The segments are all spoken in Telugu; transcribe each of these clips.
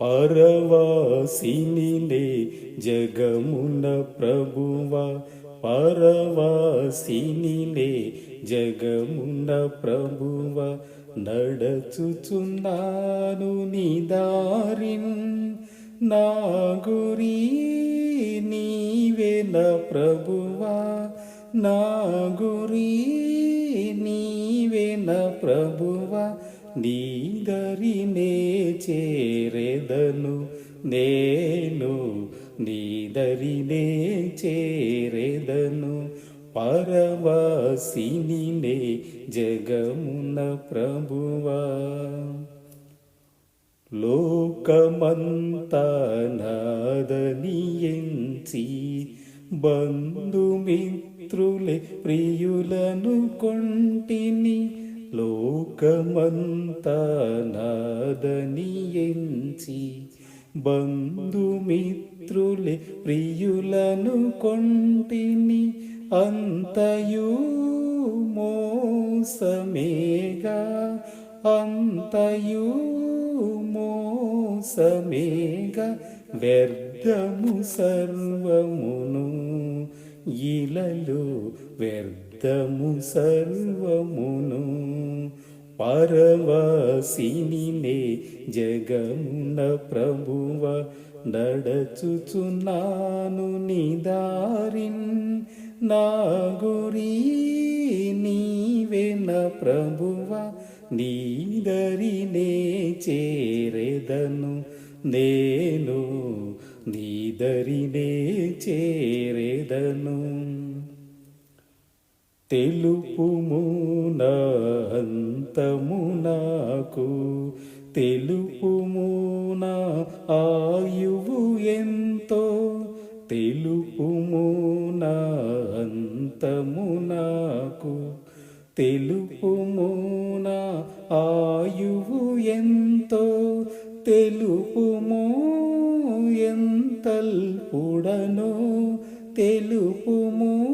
పరవాసినిలే జగమున ప్రభువా పరవాసినిలే జగమున ప్రభువా నడచుచున్నాను నీ నా గురి నీవేన ప్రభువా నా గురి నీవేన ప్రభువా నీదరినే చేరెదను నేను నీదరినే చేరెదను పరవాసినినే జగమున ప్రభువా. లోకమంతా నాదని బంధుమిత్రులే ప్రియులను కొంటిని లోకమంతా నాదని బంధుమిత్రులే ప్రియులను కొంటిని అంతయు మోసమేగా అంతయు మోసమేగా వ్యర్థము సర్వమును ఇలలో వ్యర్థము సర్వమును. పరవాసినినే జగమున ప్రభువ నడచుచున్నాను నిదారిన్. నా గురి నీవెన ప్రభువ నీదరినే చేరెదను. నేను నీదరినే చేరెదను. తెలుపుమున అంతమునాకు తెలుపుమున ఆయువు ఎంతో తెలుపుమున అంతమునాకు తెలుపుమున ఆయువు ఎంతో తెలు ఎంతల్పుడనో తెలుపుము.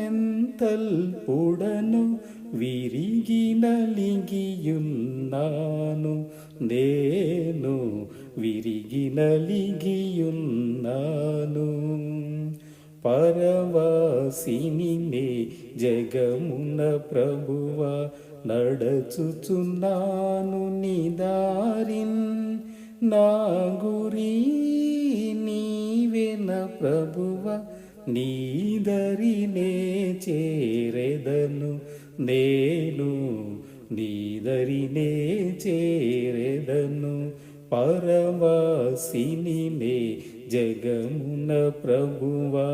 ఎంతల్పుడను విరిగి నలిగియున్నాను. నేను విరిగి నలిగియున్నాను. పరవాసినినే జగమున ప్రభువ నడచుచున్నాను నిదారిన్ నా గురీ ప్రభువ నీదరినే చేరెదను. నేను నీదరినే చేరెదను. పరవాసిని జగమున ప్రభువా.